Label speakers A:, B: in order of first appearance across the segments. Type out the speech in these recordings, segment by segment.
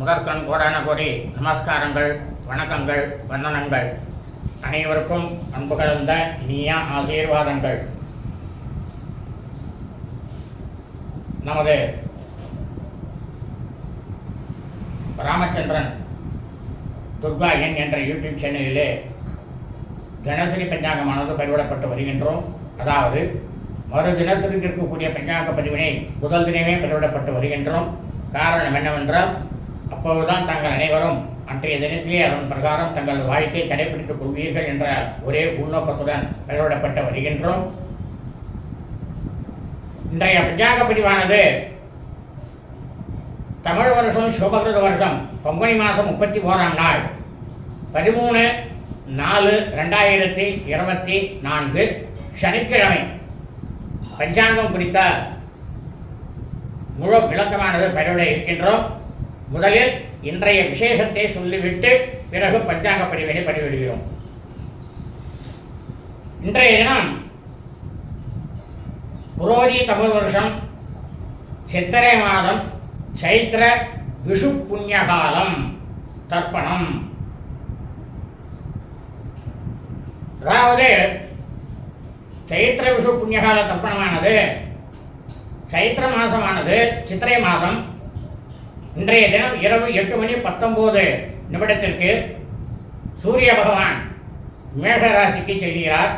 A: முதற்கண் கோடான கோடி நமஸ்காரங்கள் வணக்கங்கள் வந்தனங்கள். அனைவருக்கும் அன்பு கலந்த இனிய ஆசீர்வாதங்கள். நமது ராமச்சந்திரன் துர்கா என் என்ற யூடியூப் சேனலிலே தினசரி பஞ்சாங்கமானது பதிவிடப்பட்டு வருகின்றோம். அதாவது மறு தினத்திற்கு இருக்கக்கூடிய பஞ்சாங்க பதிவினை முதல் தினமே பதிவிடப்பட்டு வருகின்றோம். காரணம் என்னவென்றால் அப்போதுதான் தங்கள் அனைவரும் அன்றைய தினத்திலே அதன் பிரகாரம் தங்கள் வாழ்க்கையை கடைபிடித்துக் கொள்வீர்கள் என்ற ஒரே உள்நோக்கத்துடன் பதிவிடப்பட்டு வருகின்றோம். இன்றைய பஞ்சாங்க பிரிவானது தமிழ் வருஷம் சுபகிருத வருஷம் பங்குனி மாதம் முப்பத்தி ஓராம் நாள் பதிமூணு நாலு ரெண்டாயிரத்தி இருபத்தி நான்கு சனிக்கிழமை. பஞ்சாங்கம் குறித்த முழு விளக்கமானது பதிவிட இருக்கின்றோம். முதலில் இன்றைய விசேஷத்தை சொல்லிவிட்டு பிறகு பஞ்சாங்க பதிவினை பதிவிடுகிறோம். இன்றைய தினம் புரோதி தமிழ் வருஷம் சித்திரை மாதம் சைத்திர விஷு புண்ணியகாலம் தர்ப்பணம். அதாவது சைத்திர விஷு புண்ணியகால தர்ப்பணமானது சைத்திர மாதமானது சித்திரை மாதம் இன்றைய தினம் இரவு எட்டு மணி பத்தொம்போது நிமிடத்திற்கு சூரிய பகவான் மேஷ ராசிக்கு செல்கிறார்.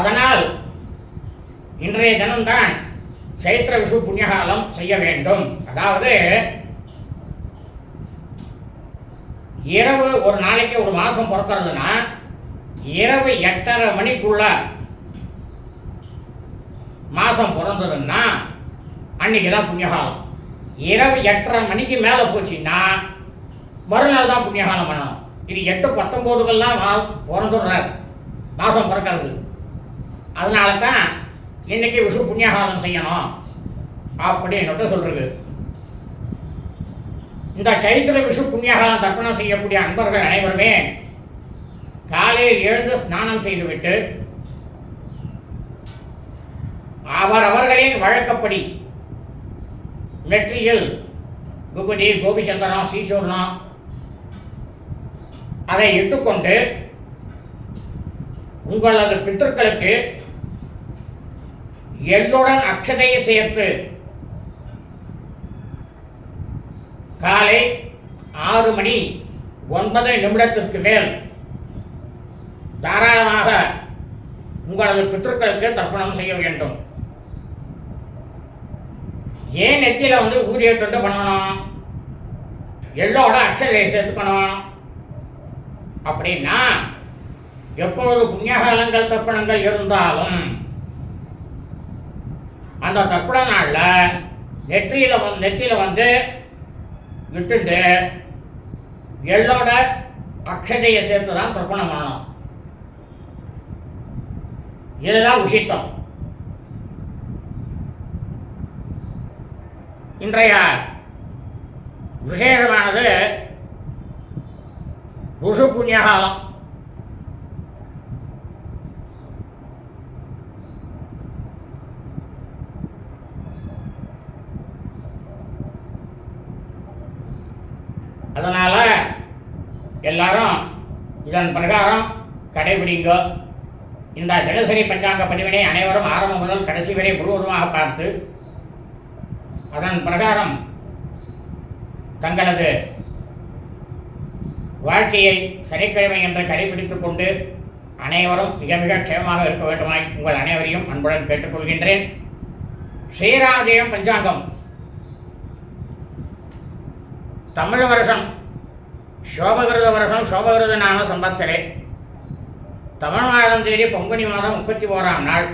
A: அதனால் இன்றைய தினம்தான் சைத்திர விஷு புண்ணியகாலம் செய்ய வேண்டும். அதாவது இரவு ஒரு நாளைக்கு ஒரு மாதம் பிறக்கிறதுனா இரவு எட்டரை மணிக்குள்ள மாதம் பிறந்ததுன்னா அன்னைக்கு தான் புண்ணியகாலம். இரவு எட்டரை மணிக்கு மேலே போச்சுன்னா மறுநாள் தான் புண்ணியகாலம் பண்ணணும் இது எட்டு பத்தொம்போதுக்கெல்லாம் பிறந்துடுறார். மாதம் பிறக்கிறது. அதனால தான் இன்னைக்கு விஷு புண்ணியகாலம் செய்யணும் அப்படின்னு சொல்கிறது இந்த சைத்திர விஷு புண்ணியகாலம் தர்ப்பணம் செய்யக்கூடிய அன்பர்கள் அனைவருமே காலையில் எழுந்து ஸ்நானம் செய்துவிட்டு அவர் அவர்களின் வழக்கப்படி நெற்றியில் குகுடி கோபிச்சந்திரனா ஸ்ரீசூர்ணா அதை இட்டுக்கொண்டு உங்களது பித்தர்களுக்கு எள்ளுடன் அக்ஷதையை சேர்த்து காலை ஆறு மணி ஒன்பது நிமிடத்திற்கு மேல் தாராளமாக உங்களது பித்தர்களுக்கு தர்ப்பணம் செய்ய வேண்டும். ஏன் நெத்தியில் வந்து ஊதிய தொண்டு பண்ணணும்? எள்ளோட அக்ஷதையை சேர்த்துக்கணும். அப்படின்னா எப்பொழுது புண்ணியகாலங்கள் தர்ப்பணங்கள் இருந்தாலும் அந்த தர்ப்பண நாளில் நெற்றியில் வந்து நெற்றியில் வந்து விட்டுண்டு எள்ளோட அக்ஷதையை சேர்த்து தான் தர்ப்பணம் பண்ணணும். இதுதான் உஷித்தம் இன்றைய விசேஷமானது ருஷு புண்ணியகாலம். அதனால் எல்லாரும் இதன் பிரகாரம் கடைபிடிங்க. இந்த தினசரி பஞ்சாங்க பதிவினை அனைவரும் ஆரம்பம் முதல் கடைசி வரை முழுவதுமாக பார்த்து அதன் பிரகாரம் தங்களது வாழ்க்கையை சனிக்கிழமை என்று கடைபிடித்துக் கொண்டு அனைவரும் மிக மிக க்ஷேமமாக இருக்க வேண்டுமாய் உங்கள் அனைவரையும் அன்புடன் கேட்டுக்கொள்கின்றேன். ஸ்ரீராஜயம் பஞ்சாங்கம். தமிழ் வருஷம் சோபகிருத வருஷம் சோபகிருத நாம சம்பத்சரே தமிழ் மாதம் தேடி பங்குனி மாதம் முப்பத்தி ஓராம் நாள்.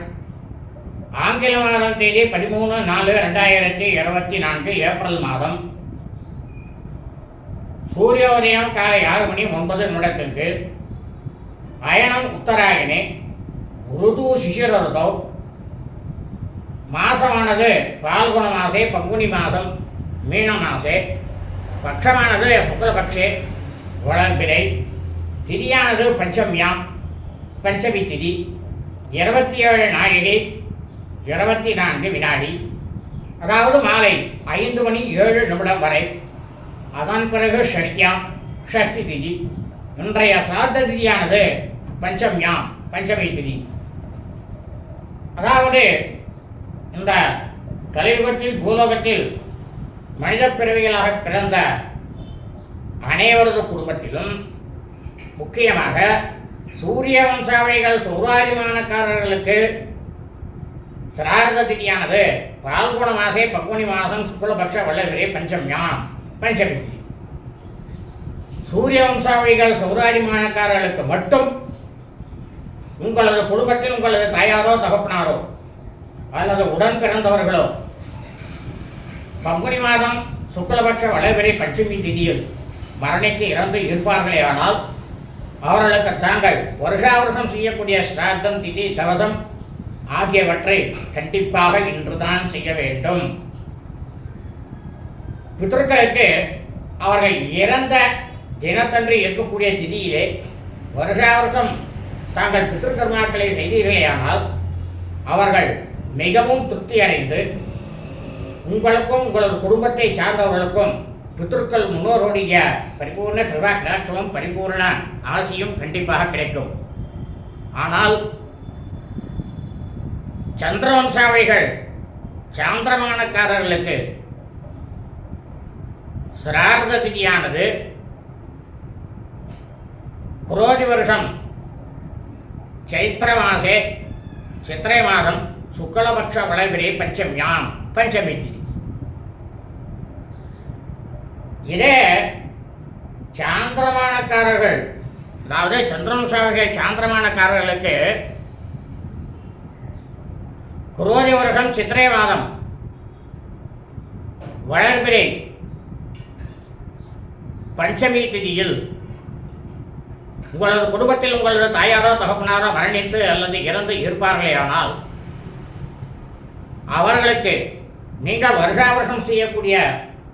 A: ஆங்கில மாதம் தேதி பதிமூணு நாலு ரெண்டாயிரத்தி இருபத்தி நான்கு ஏப்ரல் மாதம். சூரியோதயம் காலை ஆறு மணி ஒன்பது நிமிடத்திற்கு. அயனம் உத்தராயணி ருது சிசிரதோ மாசமானது பால்குண மாசே பங்குனி மாதம் மீன மாசே. பட்சமானது சுக்லபக்ஷே வளர்பிறை. திதியானது பஞ்சமியாம் பஞ்சமி திதி இருபத்தி ஏழு நாழிகை இருபத்தி நான்கு வினாடி. அதாவது மாலை ஐந்து மணி ஏழு நிமிடம் வரை. அதன் பிறகு ஷஷ்டியாம் ஷஷ்டி திதி. இன்றைய சார்த்த திதியானது பஞ்சம்யாம் பஞ்சமி திதி. அதாவது இந்த கலியுகத்தில் பூலோகத்தில் மனித பிறவிகளாக பிறந்த அனைவரது குடும்பத்திலும் முக்கியமாக சூரிய வம்சாவளிகள் சௌராஜமானக்காரர்களுக்கு சிரார்த்த திதியானது பால்குண மாசே பங்குனி மாதம் சுக்லபக்ஷ வல்லவரே பஞ்சமியாம். பஞ்சமி. சூரிய வம்சாவளிகள் சௌராரிமானக்காரர்களுக்கு மட்டும் உங்களது குடும்பத்தில் உங்களது தாயாரோ தகப்பனாரோ அல்லது உடன் பிறந்தவர்களோ பங்குனி மாதம் சுக்லபட்ச வளவிரை பட்சுமி திதியில் மரணித்து இறந்து இருப்பார்களே ஆனால் அவர்களுக்கு தாங்கள் வருஷா வருஷம் செய்யக்கூடிய ஸ்ராத்தம் திதி தவசம் ஆகியவற்றை கண்டிப்பாக இன்றுதான் செய்ய வேண்டும். பித்தர்களுக்கு அவர்கள் இறந்த தினத்தன்று இருக்கக்கூடிய திதியிலே வருஷா வருஷம் தாங்கள் பித்திருக்கர்மாக்களை செய்தீர்களேயானால் அவர்கள் மிகவும் திருப்தி அடைந்து உங்களுக்கும் உங்களது குடும்பத்தை சார்ந்தவர்களுக்கும் பித்ருக்கள் முன்னோருடைய பரிபூர்ண கிருபா கடாட்சமும் பரிபூர்ண ஆசியும் கண்டிப்பாக கிடைக்கும். ஆனால் சந்திரவம்சாவளிகள் சாந்திரமானக்காரர்களுக்கு சிரார்த்த திதியானது குரோதி வருஷம் சைத்திர மாசே சித்திரை மாதம் சுக்லபக்ஷ வளைபிரி பஞ்சமியாம் பஞ்சமி திதி. இதே சாந்திரமானக்காரர்கள் அதாவது சந்திரவம்சாவர்கள் சாந்திரமானக்காரர்களுக்கு குரோதி வருஷம் சித்திரை மாதம். வளர்பிறை. பஞ்சமி திதியில் உங்களது குடும்பத்தில் உங்களது தாயாரோ தகப்பனாரோ மரணித்து அல்லது இறந்து இருப்பார்களேயானால் அவர்களுக்கு நீங்கள் வருஷா வருஷம் செய்யக்கூடிய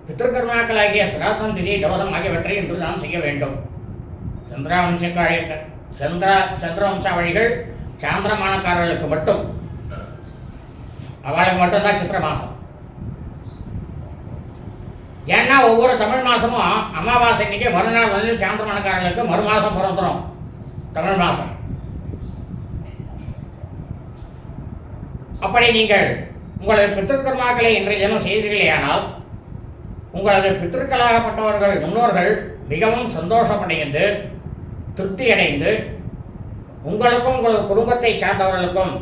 A: பித்திருக்கர்மாக்களாகிய சிராத்தம் திதி தவசம் ஆகியவற்றை இன்று தான் செய்ய வேண்டும். சந்திராவம்சக்காரி சந்திரா சந்திரவம்சாவழிகள் சாந்திரமானக்காரர்களுக்கு மட்டும் அவளுக்கு மட்டும்தான் சித்திர மாதம் ஏன்னா ஒவ்வொரு தமிழ் மாதமும் அமாவாசை இன்னைக்கு மறுநாள் வந்து சாந்திரமணக்காரர்களுக்கு மறு மாதம் பிறந்துடும் தமிழ் மாதம் அப்படி நீங்கள் உங்களது பித்திருக்கர்மாக்களை இன்றைய தினம் செய்தீர்களேயானால் உங்களது பித்திருக்களாகப்பட்டவர்கள் முன்னோர்கள் மிகவும் சந்தோஷமடைந்து திருப்தியடைந்து உங்களுக்கும் உங்களது குடும்பத்தை சார்ந்தவர்களுக்கும்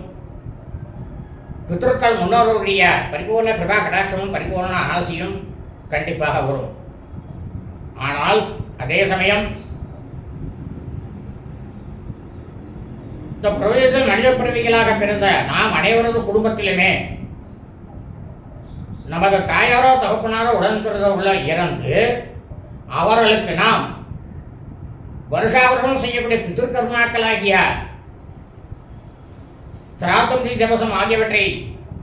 A: பித்ருக்கள் முன்னோர்களுடைய பரிபூர்ண கிருபா கடாட்சமும் பரிபூர்ண ஆசியும் கண்டிப்பாக வரும். ஆனால் அதே சமயம் இந்த பிரபஞ்சத்தில் மனித பிறவிகளாக பிறந்த நாம் அனைவரது குடும்பத்திலுமே நமது தாயாரோ தகப்பனாரோ உடன் பிறந்தவர்களோ இறந்து அவர்களுக்கு நாம் வருஷா வருஷம் செய்யக்கூடிய பித்திருக்கர்மாக்களாகிய திராத்தம் திவசம் ஆகியவற்றை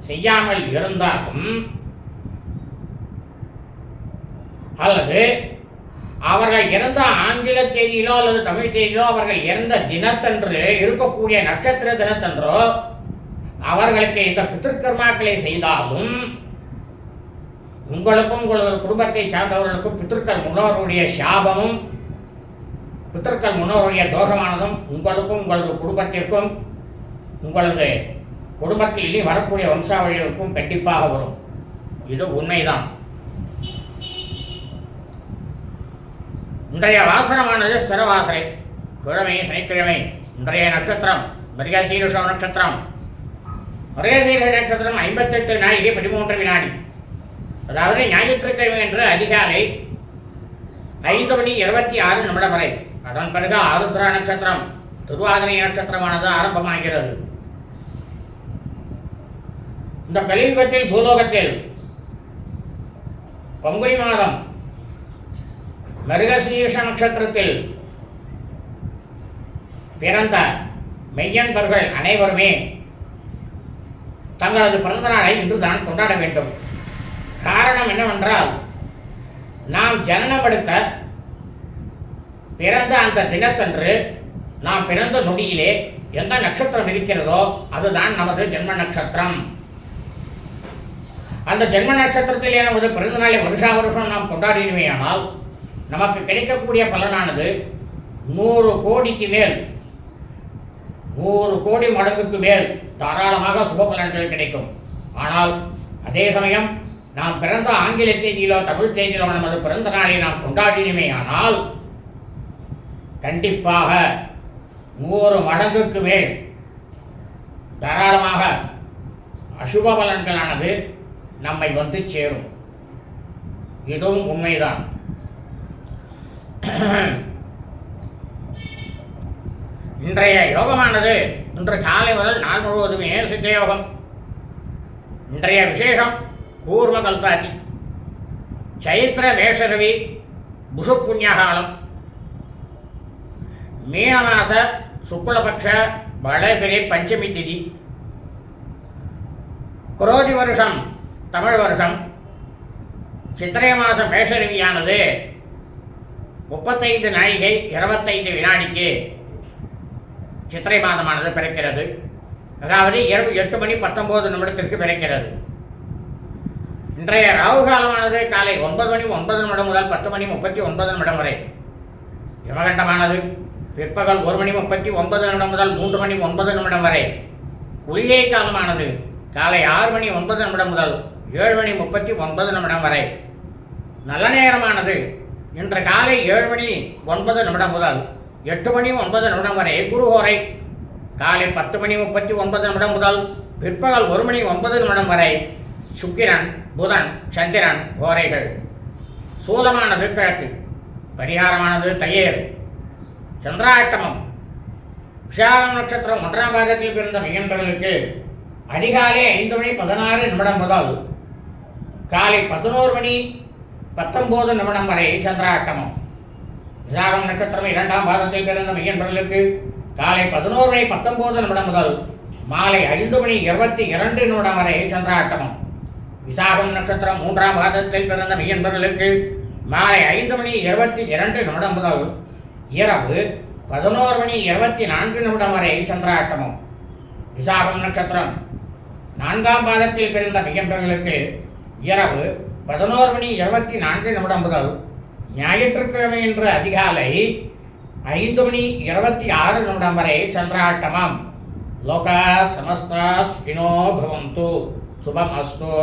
A: செய்யாமல் இருந்தாலும் அல்லது அவர்கள் இறந்த ஆங்கில தேதியிலோ அல்லது தமிழ் தேதியிலோ அவர்கள் இறந்த தினத்தன்று இருக்கக்கூடிய நட்சத்திர தினத்தன்றோ அவர்களுக்கு இந்த பித்திருக்கர்மாக்களை செய்தாலும் உங்களுக்கும் உங்களது குடும்பத்தை சார்ந்தவர்களுக்கும் பித்திருக்கள் முன்னோருடைய சாபமும் பித்திருக்கள் முன்னோருடைய தோஷமானதும் உங்களுக்கும் உங்களது குடும்பத்திற்கும் உங்களது குடும்பத்தில் வரக்கூடிய வம்சாவளிகளுக்கும் கண்டிப்பாக வரும். இது உண்மைதான். இன்றைய வாசனமானது ஸ்திரவாசனை கிழமை சனிக்கிழமை இன்றைய நட்சத்திரம் மிருகசீருஷம் நட்சத்திரம். மிருகசீரக நட்சத்திரம் ஐம்பத்தெட்டு நாழிகை பதிமூன்று வினாடி. அதாவது ஞாயிற்றுக்கிழமை என்று அதிகாலை ஐந்து மணி இருபத்தி ஆறு நிமிடம் வரை. அதன் பிறகு ஆருத்ரா நட்சத்திரம் திருவாதிரை நட்சத்திரமானது ஆரம்பமாகிறது. இந்த கலியுகத்தில் பூலோகத்தில் பங்குனி மாதம் மிருகசீர்ஷ நட்சத்திரத்தில் பிறந்த மெய்யன்பர்கள் அனைவருமே தங்களது பிறந்த நாளை இன்று தான் கொண்டாட வேண்டும். காரணம் என்னவென்றால் நாம் ஜனனம் எடுத்த பிறந்த அந்த தினத்தன்று நாம் பிறந்த நொடியிலே எந்த நட்சத்திரம் இருக்கிறதோ அதுதான் நமது ஜென்ம நட்சத்திரம். அந்த ஜென்ம நட்சத்திரத்திலே நமது பிறந்த நாளை வருஷா வருஷம் நாம் கொண்டாடினோமேயானால் நமக்கு கிடைக்கக்கூடிய பலனானது நூறு கோடிக்கு மேல் நூறு கோடி மடங்குக்கு மேல் தாராளமாக சுப பலன்கள் கிடைக்கும். ஆனால் அதே சமயம் நாம் பிறந்த ஆங்கில தேதியிலோ தமிழ் தேதியிலோ நமது பிறந்த நாளை நாம் கொண்டாடினோமே ஆனால் கண்டிப்பாக நூறு மடங்குக்கு மேல் தாராளமாக அசுப பலன்களானது நம்மை வந்து சேரும். இதுவும் உண்மைதான். இன்றைய யோகமானது இன்று காலை முதல் நாள் முழுவதுமே சித்த யோகம். இன்றைய விசேஷம் கூர்ம கல்பாதி. சைத்திர மேஷரவி புஷு புண்ணியகாலம் மீனமாச சுக்லபக்ஷ வளபிரை பஞ்சமி திதி. குரோதி வருஷம் தமிழ் வருஷம். சித்திரை மாதம் பேசருவியானது முப்பத்தைந்து நாழிகை இருபத்தைந்து வினாடிக்கு சித்திரை மாதமானது பிறக்கிறது. அதாவது இரவு எட்டு மணி பத்தொம்போது நிமிடத்திற்கு பிறக்கிறது. இன்றைய ராகு காலமானது காலை ஒன்பது மணி ஒன்பது நிமிடம் முதல் பத்து மணி முப்பத்தி ஒன்பது நிமிடம் வரை. யமகண்டமானது பிற்பகல் ஒரு மணி முப்பத்தி ஒன்பது நிமிடம் முதல் மூன்று மணி ஒன்பது நிமிடம் வரை. குளிகை காலமானது காலை ஆறு மணி ஒன்பது நிமிடம் முதல் ஏழு மணி முப்பத்தி ஒன்பது நிமிடம் வரை. நல்ல நேரமானது. இன்று காலை ஏழு மணி ஒன்பது நிமிடம் முதல் எட்டு மணி ஒன்பது நிமிடம் வரை குருஹோரை காலை பத்து மணி முப்பத்தி ஒன்பது நிமிடம் முதல் பிற்பகல் ஒரு மணி ஒன்பது நிமிடம் வரை சுக்கிரன் புதன் சந்திரன் ஓரைகள் சூலமானது கிழக்கு பரிகாரமானது தையேர் சந்திராட்டமம் விஷாலம் நட்சத்திரம் ஒன்றாம் பாகத்தில் பிறந்த மையன்பர்களுக்கு அதிகாலை ஐந்து மணி பதினாறு நிமிடம் முதல் காலை பதினோரு மணி பத்தொம்போது நிமிடம் வரை சந்திராட்டமம். விசாகம் நட்சத்திரம் இரண்டாம் பாதத்தில் பிறந்த மையன்பர்களுக்கு காலை பதினோரு மணி பத்தொம்போது நிமிடம் முதல் மாலை ஐந்து மணி இருபத்தி இரண்டு நிமிடம் வரை சந்திராட்டமம். விசாகம் நட்சத்திரம் மூன்றாம் பாதத்தில் பிறந்த மையன்பர்களுக்கு மாலை ஐந்து மணி இருபத்தி இரண்டு நிமிடம் முதல் இரவு பதினோரு மணி இருபத்தி நான்கு நிமிடம் வரை சந்திராட்டமம். விசாகம் நட்சத்திரம் நான்காம் பாதத்தில் பிறந்த மையன்பர்களுக்கு இரவு பதினோரு மணி இருபத்தி நான்கு நிமிடம் முதல் ஞாயிற்றுக்கிழமை என்று அதிகாலை ஐந்து மணி இருபத்தி ஆறு நிமிடம் வரை சந்திராட்டமம். லோகா சமஸ்தா ஸ்வினோ பவந்து. சுபம் அஸ்தோ